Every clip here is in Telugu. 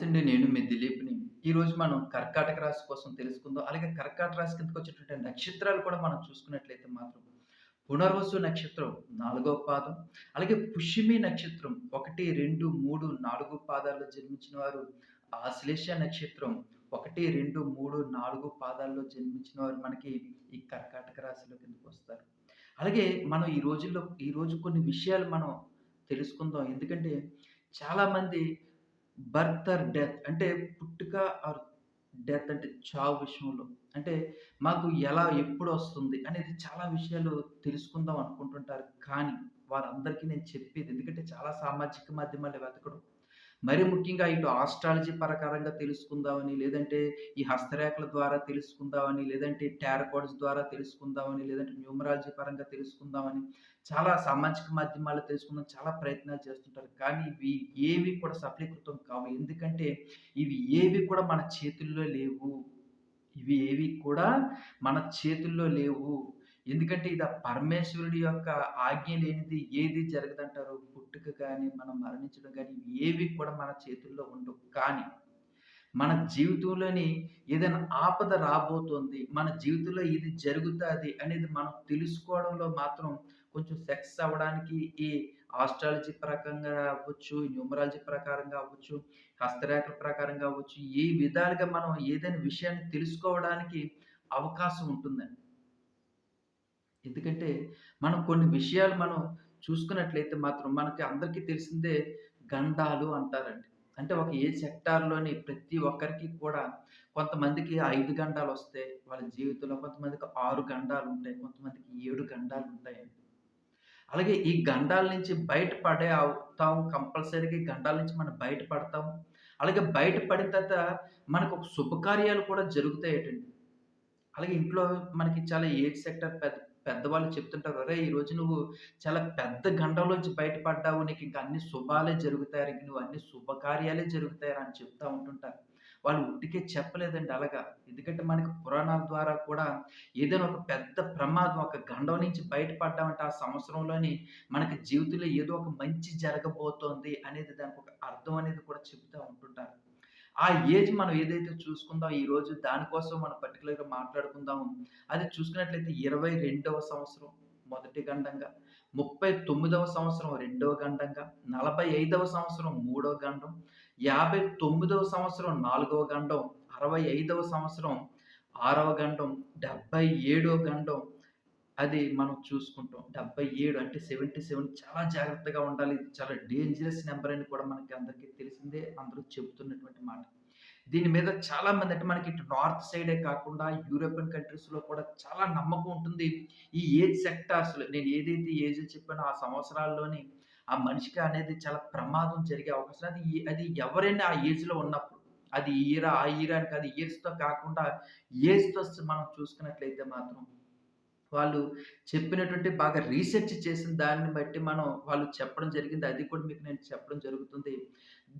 నమస్తే అండి. నేను మీ దిలీప్‌ని. ఈరోజు మనం కర్కాటక రాశి కోసం తెలుసుకుందాం. అలాగే కర్కాటక రాశి కిందకొచ్చేటువంటి నక్షత్రాలు కూడా మనం చూసుకున్నట్లయితే మాత్రం పునర్వసు నక్షత్రం నాలుగవ పాదం, అలాగే పుష్యమి నక్షత్రం 1, 2, 3, 4 పాదాల్లో జన్మించిన వారు, ఆశ్లేష నక్షత్రం 1, 2, 3, 4 పాదాల్లో జన్మించిన వారు మనకి ఈ కర్కాటక రాశిలో కిందకొస్తారు. అలాగే మనం ఈ రోజుల్లో ఈరోజు కొన్ని విషయాలు మనం తెలుసుకుందాం. ఎందుకంటే చాలామంది బర్త్ ఆర్ డెత్ అంటే పుట్టుక ఆర్ డెత్ అంటే చావు విషయంలో. అంటే మాకు ఎలా, ఎప్పుడు వస్తుంది అనేది చాలా విషయాలు తెలుసుకుందాం అనుకుంటుంటారు. కానీ వారందరికీ నేను చెప్పేది ఎందుకంటే చాలా సామాజిక మాధ్యమాలు వెతకడం. మరి ముఖ్యంగా ఇటు ఆస్ట్రాలజీ ప్రకారంగా తెలుసుకుందామని, లేదంటే ఈ హస్తరేఖల ద్వారా తెలుసుకుందామని, లేదంటే టారకోడ్స్ ద్వారా తెలుసుకుందామని, లేదంటే న్యూమరాలజీ పరంగా తెలుసుకుందామని చాలా సామాజిక మాధ్యమాల్లో తెలుసుకుందాం చాలా ప్రయత్నాలు చేస్తుంటారు. కానీ ఇవి ఏవి కూడా సఫలీకృతం కావు. ఎందుకంటే ఇవి ఏవి కూడా మన చేతుల్లో లేవు. ఇవి ఏవి కూడా మన చేతుల్లో లేవు. ఎందుకంటే ఇది ఆ పరమేశ్వరుడి యొక్క ఆజ్ఞ లేనిది ఏది జరగదంటారు. పుట్టుక కానీ మనం మరణించడం కానీ ఇవి ఏవి కూడా మన చేతుల్లో ఉండవు. కానీ మన జీవితంలోని ఏదైనా ఆపద రాబోతోంది. మన జీవితంలో ఇది జరుగుతుంది అనేది మనం తెలుసుకోవడంలో మాత్రం కొంచెం సెక్స్ అవ్వడానికి ఈ ఆస్ట్రాలజీ ప్రకంగా అవ్వచ్చు, న్యూమరాలజీ ప్రకారంగా అవ్వచ్చు, హస్తరేఖల ప్రకారంగా అవ్వచ్చు, ఈ విధాలుగా మనం ఏదైనా విషయాన్ని తెలుసుకోవడానికి అవకాశం ఉంటుందండి. ఎందుకంటే మనం కొన్ని విషయాలు మనం చూసుకున్నట్లయితే మాత్రం మనకి అందరికీ తెలిసిందే గండాలు అంటారండి. అంటే ఒక ఏ సెక్టార్‌లోని ప్రతి ఒక్కరికి కూడా కొంతమందికి ఐదు గండాలు వస్తాయి వాళ్ళ జీవితంలో. కొంతమందికి ఆరు గండాలు ఉంటాయి కొంతమందికి ఏడు గండాలు ఉంటాయి అలాగే ఈ గండాల నుంచి బయటపడే అవుతాం కంపల్సరీగా ఈ గండాల నుంచి మనం బయట పడతాం. అలాగే బయట పడిన తర్వాత ఒక శుభకార్యాలు కూడా జరుగుతాయి అలాగే ఇంట్లో మనకి చాలా ఏజ్ సెక్టార్ పెద్ద పెద్దవాళ్ళు చెప్తుంటారు. "అరేయ్! ఈరోజు నువ్వు చాలా పెద్ద గండంలోంచి బయటపడ్డావు నీకు ఇంకా అన్ని శుభాలే జరుగుతాయి ఇంక నువ్వు అన్ని శుభకార్యాలే జరుగుతాయిరా" అని చెప్తా ఉంటుంటారు. వాళ్ళు ఉట్టికే చెప్పలేదండి అలాగా. ఎందుకంటే మనకి పురాణాల ద్వారా కూడా ఏదైనా ఒక పెద్ద ప్రమాదం ఒక గండం నుంచి బయటపడ్డామంటే ఆ సంవత్సరంలోని మనకి జీవితంలో ఏదో ఒక మంచి జరగబోతోంది అనేది దానికొక అర్థం అనేది కూడా చెబుతూ ఉంటుంటారు. ఆ ఏజ్ మనం ఏదైతే చూసుకుందాం ఈరోజు దానికోసం మనం పర్టికులర్గా మాట్లాడుకుందాము. అది చూసుకున్నట్లయితే 22వ సంవత్సరం మొదటి గండంగా, 39వ సంవత్సరం రెండవ గండంగా, 45వ సంవత్సరం మూడో గండం, 59వ సంవత్సరం నాలుగవ గండం, 65వ సంవత్సరం ఆరవ గండం, 77 గండం అది మనం చూసుకుంటాం. 77 అంటే 77 చాలా జాగ్రత్తగా ఉండాలి. చాలా డేంజరస్ నెంబర్ అని కూడా మనకి అందరికీ తెలిసిందే. అందరూ చెబుతున్నటువంటి మాట. దీని మీద చాలామంది అంటే మనకి ఇటు నార్త్ సైడే కాకుండా యూరోపియన్ కంట్రీస్‌లో కూడా చాలా నమ్మకం ఉంటుంది. ఈ ఏజ్ సెక్టార్స్‌లో నేను ఏదైతే ఏజ్ చెప్పానో ఆ సంవత్సరాల్లోని ఆ మనిషికి అనేది చాలా ప్రమాదం జరిగే అవకాశం అది అది ఎవరైనా ఆ ఏజ్‌లో ఉన్నప్పుడు. అది ఈరా ఆ ఈరా అని కాదు. ఇయర్స్‌తో కాకుండా ఏజ్‌తో మనం చూసుకున్నట్లయితే మాత్రం వాళ్ళు చెప్పినటువంటి బాగా రీసెర్చ్ చేసిన దాన్ని బట్టి మనం వాళ్ళు చెప్పడం జరిగింది. అది కూడా మీకు నేను చెప్పడం జరుగుతుంది.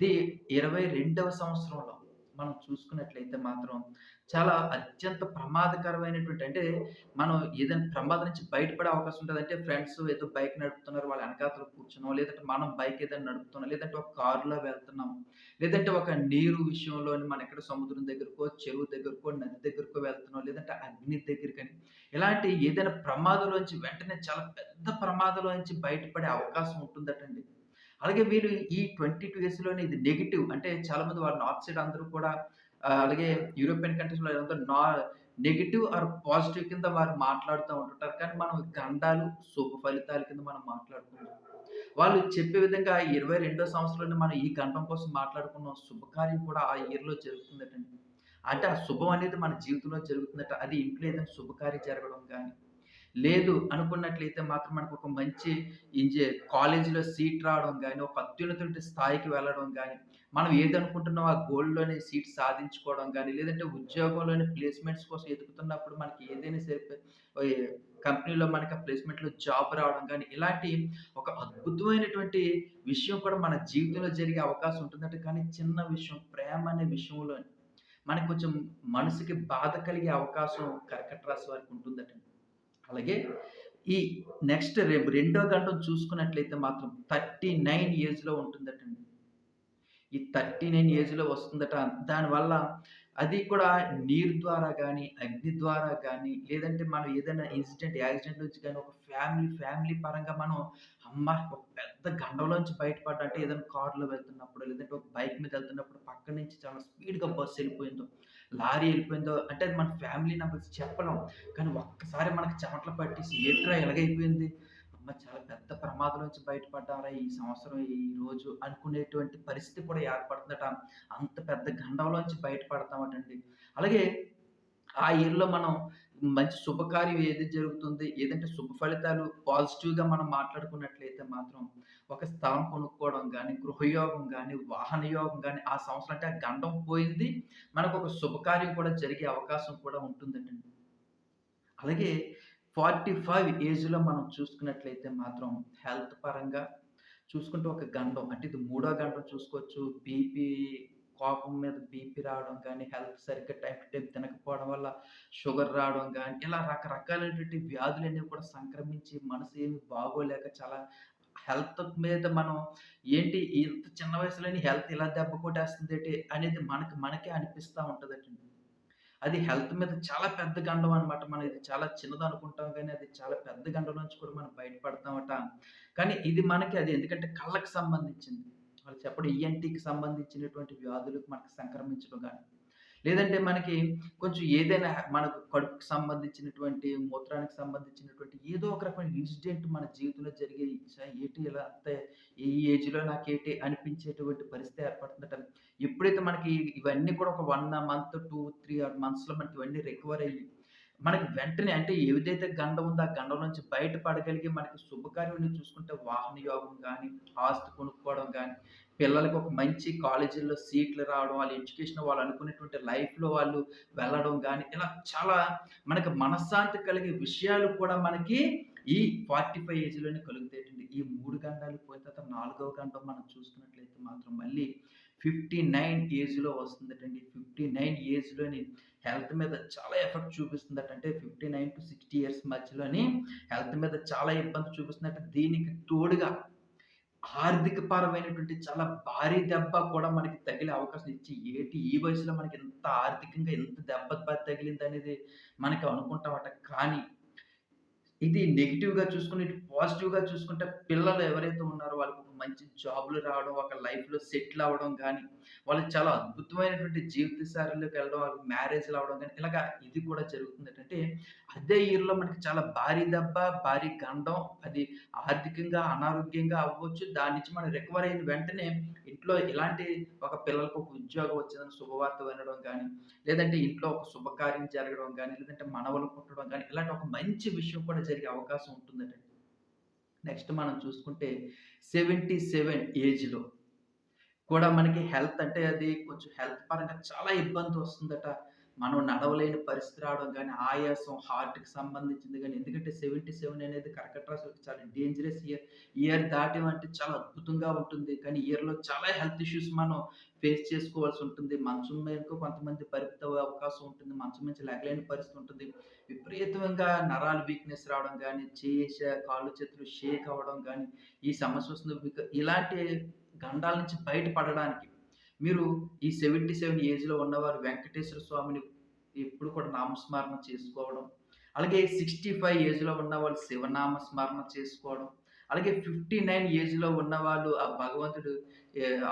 ది 22వ సంవత్సరంలో మనం చూసుకున్నట్లయితే మాత్రం చాలా అత్యంత ప్రమాదకరమైనటువంటి అంటే మనం ఏదైనా ప్రమాదం నుంచి బయటపడే అవకాశం ఉంటుంది అంటే ఫ్రెండ్స్ ఏదో బైక్ నడుపుతున్నారు. వాళ్ళ వెనకాతలు కూర్చున్నాం. లేదంటే మనం బైక్ ఏదైనా నడుపుతున్నాం. లేదంటే ఒక కారులో వెళ్తున్నాం. లేదంటే ఒక నీరు విషయంలోని మనం ఎక్కడ సముద్రం దగ్గరకో, చెరువు దగ్గరకో, నది దగ్గరకో వెళ్తున్నాం. లేదంటే అగ్ని దగ్గరికని ఇలాంటి ఏదైనా ప్రమాదంలోంచి వెంటనే చాలా పెద్ద ప్రమాదంలోంచి బయటపడే అవకాశం ఉంటుందటండి. అలాగే వీళ్ళు ఈ 22 ఇయర్స్‌లోనే ఇది నెగిటివ్ అంటే చాలామంది వాళ్ళు నార్త్ సైడ్ అందరూ కూడా అలాగే యూరోపియన్ కంట్రీస్‌లో నా నెగిటివ్ ఆర్ పాజిటివ్ కింద వారు మాట్లాడుతూ ఉంటుంటారు. కానీ మనం గండాలు, శుభ ఫలితాల కింద మనం మాట్లాడుకుంటాం వాళ్ళు చెప్పే విధంగా 22 సంవత్సరంలోనే మనం ఈ గండం కోసం మాట్లాడుకున్నాం. శుభకార్యం కూడా ఆ ఇయర్‌లో జరుగుతుందటండి. అంటే ఆ శుభం అనేది మన జీవితంలో జరుగుతుందట. అది ఇంట్లో ఏదైనా శుభకార్యం జరగడం కానీ లేదు అనుకున్నట్లయితే మాత్రం మనకు ఒక మంచి ఇంజే కాలేజీలో సీట్ రావడం కానీ ఒక అత్యున్నత స్థాయికి వెళ్ళడం కానీ మనం ఏదనుకుంటున్నామో ఆ గోల్డ్లోనే సీట్ సాధించుకోవడం కానీ లేదంటే ఉద్యోగంలోని ప్లేస్‌మెంట్స్ కోసం ఎదుగుతున్నప్పుడు మనకి ఏదైనా సరే కంపెనీలో మనకి ఆ ప్లేస్‌మెంట్‌లో జాబ్ రావడం కానీ ఇలాంటి ఒక అద్భుతమైనటువంటి విషయం కూడా మన జీవితంలో జరిగే అవకాశం ఉంటుందట. కానీ చిన్న విషయం ప్రేమ అనే విషయంలో మనకు కొంచెం మనసుకి బాధ కలిగే అవకాశం కర్కట రాశి వారికి ఉంటుందట అలాగే ఈ నెక్స్ట్ రేపు రెండో గంటను చూసుకున్నట్లయితే మాత్రం 39 ఏజ్‌లో ఉంటుందటండి. ఈ 39 ఏజ్‌లో వస్తుందట. దానివల్ల అది కూడా నీరు ద్వారా కానీ అగ్ని ద్వారా కానీ లేదంటే మనం ఏదైనా ఇన్సిడెంట్, యాక్సిడెంట్ నుంచి కానీ ఒక ఫ్యామిలీ, ఫ్యామిలీ పరంగా మనం అమ్మ ఒక పెద్ద గండంలోంచి బయటపడ్డ అంటే ఏదైనా కార్‌లో వెళ్తున్నప్పుడు, లేదంటే ఒక బైక్ మీద వెళ్తున్నప్పుడు పక్క నుంచి చాలా స్పీడ్‌గా బస్సు వెళ్ళిపోయిందో లారీ వెళ్ళిపోయిందో అంటే అది మన ఫ్యామిలీ మెంబర్స్ చెప్పడం కానీ ఒక్కసారి మనకు చెమటలు పట్టేసి ఏంట్రా ఎలాగైపోయింది అమ్మ! చాలా పెద్ద ప్రమాదం నుంచి బయటపడ్డారా ఈ సంవత్సరం, ఈ రోజు అనుకునేటువంటి పరిస్థితి కూడా ఏర్పడుతుందట. అంత పెద్ద గండంలోంచి బయటపడతామటండి. అలాగే ఆ ఇయర్‌లో మనం మంచి శుభకార్యం ఏది జరుగుతుంది, ఏదంటే శుభ ఫలితాలు పాజిటివ్‌గా మనం మాట్లాడుకున్నట్లయితే మాత్రం ఒక స్థలం కొనుక్కోవడం కానీ గృహయోగం కానీ వాహన యోగం కానీ ఆ సంవత్సరం అంటే ఆ గండం పోయింది. మనకు ఒక శుభకార్యం కూడా జరిగే అవకాశం కూడా ఉంటుందండి అలాగే 45 ఏజ్‌లో మనం చూసుకున్నట్లయితే మాత్రం హెల్త్ పరంగా చూసుకుంటే ఒక గండం అంటే ఇది మూడో గండం చూసుకోవచ్చు. బీపీ కోపం మీద బీపీ రావడం కానీ హెల్త్ సరిగ్గా టైం టు తినక తినకపోవడం వల్ల షుగర్ రావడం కానీ ఇలా రకరకాలైనటువంటి వ్యాధులనేవి కూడా సంక్రమించి మనసు ఏమి బాగోలేక చాలా హెల్త్ మీద మనం ఏంటి ఇంత చిన్న వయసులోనే హెల్త్ ఇలా దెబ్బ కొట్టేస్తుంది ఏంటి అనేది మనకి మనకే అనిపిస్తా ఉంటుందండి అది హెల్త్ మీద చాలా పెద్ద గండం అనమాట. మనం ఇది చాలా చిన్నదనుకుంటాం కానీ అది చాలా పెద్ద గండం నుంచి కూడా మనం బయటపడతామట. కానీ ఇది మనకి అది ఎందుకంటే కళ్ళకి సంబంధించింది. వాళ్ళు చెప్పడం ఈఎన్‌టీకి సంబంధించినటువంటి వ్యాధులకు మనకు సంక్రమించడం కానీ లేదంటే మనకి కొంచెం ఏదైనా మనకు కడుపుకి సంబంధించినటువంటి, మూత్రానికి సంబంధించినటువంటి ఏదో ఒక రకమైన ఇన్సిడెంట్ మన జీవితంలో జరిగే ఏటి ఇలా అంతే ఈ ఏజ్‌లో నాకేటి అనిపించేటువంటి పరిస్థితి ఏర్పడుతుందట. ఎప్పుడైతే మనకి ఇవన్నీ కూడా ఒక వన్ మంత్, 2, 3 ఆర్ మంత్స్‌లో మనకి ఇవన్నీ రికవర్ అయ్యి, మనకి వెంటనే అంటే ఏదైతే గండం ఉందో ఆ గండం నుంచి బయటపడగలిగి మనకి శుభకార్యం చూసుకుంటే వాహన యోగం కానీ ఆస్తి కొనుక్కోవడం కానీ పిల్లలకి ఒక మంచి కాలేజీల్లో సీట్లు రావడం, వాళ్ళ ఎడ్యుకేషన్ వాళ్ళు అనుకునేటువంటి లైఫ్‌లో వాళ్ళు వెళ్ళడం కానీ ఇలా చాలా మనకి మనశ్శాంతి కలిగే విషయాలు కూడా మనకి ఈ 45 ఏజ్‌లోనే కలుగుతాయండి ఈ మూడు గండాలు పోయిన తర్వాత నాలుగవ గండం మనం చూసుకున్నట్లయితే మాత్రం మళ్ళీ 59 ఏజ్‌లో వస్తుందటండి. 59 ఏజ్‌లోని హెల్త్ మీద చాలా ఎఫెక్ట్ చూపిస్తుందట. అంటే 59-60 ఇయర్స్ మధ్యలోని హెల్త్ మీద చాలా ఇబ్బంది చూపిస్తుందట. దీనికి తోడుగా ఆర్థిక పరమైనటువంటి చాలా భారీ దెబ్బ కూడా మనకి తగిలే అవకాశం ఇచ్చి, ఏటి ఈ వయసులో మనకి ఎంత ఆర్థికంగా ఎంత దెబ్బ తగిలింది తగిలిందనేది మనకి అనుకుంటామట. కానీ ఇది నెగెటివ్‌గా చూసుకొని, ఇటు పాజిటివ్‌గా చూసుకుంటే పిల్లలు ఎవరైతే ఉన్నారో వాళ్ళకి ఒక మంచి జాబ్‌లు రావడం, ఒక లైఫ్‌లో సెటిల్ అవ్వడం గానీ, వాళ్ళకి చాలా అద్భుతమైనటువంటి జీవిత శైలిలోకి వెళ్ళడం, వాళ్ళకి మ్యారేజ్‌లు అవ్వడం గానీ, ఇలాగా ఇది కూడా జరుగుతుంది అంటే అదే ఇయర్‌లో మనకి చాలా భారీ దెబ్బ, భారీ గండం, అది ఆర్థికంగా, అనారోగ్యంగా అవ్వచ్చు. దాని నుంచి మనం రికవర్ అయిన వెంటనే ఇంట్లో ఇలాంటి ఒక పిల్లలకు ఒక ఉద్యోగం వచ్చిందని శుభవార్త వినడం గానీ, లేదంటే ఇంట్లో ఒక శుభకార్యం జరగడం గానీ, లేదంటే మనవలు పుట్టడం గానీ, ఇలాంటి ఒక మంచి విషయం కూడా జరిగే అవకాశం ఉంటుందటండి. నెక్స్ట్ మనం చూసుకుంటే 77 ఏజ్‌లో కూడా మనకి హెల్త్ అంటే అది కొంచెం హెల్త్ పరంగా చాలా ఇబ్బంది వస్తుందట మనం నడవలేని పరిస్థితి రావడం కానీ ఆయాసం, హార్ట్‌కి సంబంధించింది కానీ ఎందుకంటే 77 అనేది కర్కట రాశి చాలా డేంజరస్ ఇయర్. ఇయర్ దాటామంటే చాలా అద్భుతంగా ఉంటుంది. కానీ ఇయర్‌లో చాలా హెల్త్ ఇష్యూస్ మనం ఫేస్ చేసుకోవాల్సి ఉంటుంది. మంచం మీదకు కొంతమంది పరిమిత అవకాశం ఉంటుంది. మంచం మంచి లెగలేని పరిస్థితి ఉంటుంది. విపరీతంగా నరాలు వీక్‌నెస్ రావడం కానీ చెయ్యి కాళ్ళు, చేతులు షేక్ అవ్వడం కానీ ఈ సమస్య వస్తుంది. ఇలాంటి గండాల నుంచి బయటపడడానికి మీరు ఈ 77 ఏజ్‌లో ఉన్నవారు వెంకటేశ్వర స్వామిని ఎప్పుడు కూడా నామస్మరణ చేసుకోవడం. అలాగే 65 ఏజ్‌లో ఉన్నవాళ్ళు శివనామ స్మరణ చేసుకోవడం. అలాగే 59 ఏజ్‌లో ఉన్నవాళ్ళు ఆ భగవంతుడు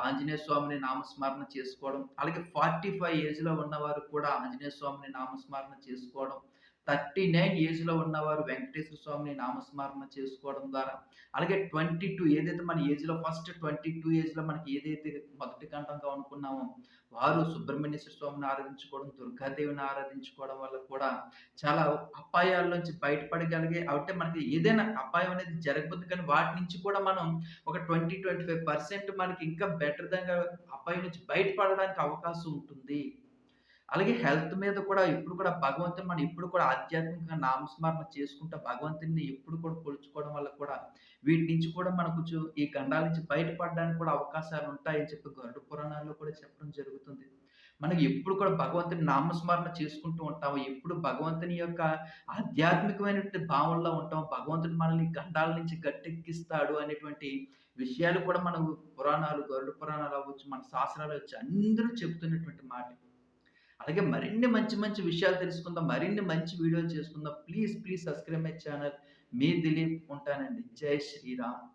ఆంజనేయ స్వామిని నామస్మరణ చేసుకోవడం. అలాగే 45 ఏజ్‌లో ఉన్నవారు కూడా ఆంజనేయ స్వామిని నామస్మరణ చేసుకోవడం. 39 ఏజ్‌లో ఉన్నవారు వెంకటేశ్వర స్వామిని నామస్మరణ చేసుకోవడం ద్వారా, అలాగే 22 ఏదైతే మన ఏజ్‌లో ఫస్ట్ 22 ఏజ్‌లో మనకి ఏదైతే మొదటి కంఠంగా అనుకున్నామో, వారు సుబ్రహ్మణ్యేశ్వర స్వామిని ఆరాధించుకోవడం, దుర్గాదేవిని ఆరాధించుకోవడం వల్ల కూడా చాలా అపాయాల నుంచి బయటపడగలిగే అంటే మనకి ఏదైనా అపాయం అనేది జరగబోతుంది కానీ వాటి నుంచి కూడా మనం ఒక 20, 25% మనకి ఇంకా బెటర్‌దంగా అపాయం నుంచి బయటపడడానికి అవకాశం ఉంటుంది. అలాగే హెల్త్ మీద కూడా ఇప్పుడు కూడా భగవంతుని మనం ఎప్పుడు కూడా ఆధ్యాత్మికంగా నామస్మరణ చేసుకుంటూ భగవంతుని ఎప్పుడు కూడా కొలుచుకోవడం వల్ల కూడా వీటి నుంచి కూడా మనకు ఈ గండాల నుంచి బయటపడడానికి కూడా అవకాశాలు ఉంటాయని చెప్పి గరుడు పురాణాల్లో కూడా చెప్పడం జరుగుతుంది. మనకి ఎప్పుడు కూడా భగవంతుని నామస్మరణ చేసుకుంటూ ఉంటాము. ఎప్పుడు భగవంతుని యొక్క ఆధ్యాత్మికమైనటువంటి భావంలో ఉంటాం. భగవంతుడు మనల్ని గండాల నుంచి గట్టెక్కిస్తాడు అనేటువంటి విషయాలు కూడా మనం పురాణాలు, గరుడు పురాణాలు అవ్వచ్చు, మన శాస్త్రాలు అవ్వచ్చు అందరూ చెప్తున్నటువంటి మాట. అలాగే మరిన్ని మంచి మంచి విషయాలు తెలుసుకుందాం. మరిన్ని మంచి వీడియోలు చేసుకుందాం. Please, please subscribe my channel. మీ దిలీప్ ఉంటానండి. జై శ్రీరామ్.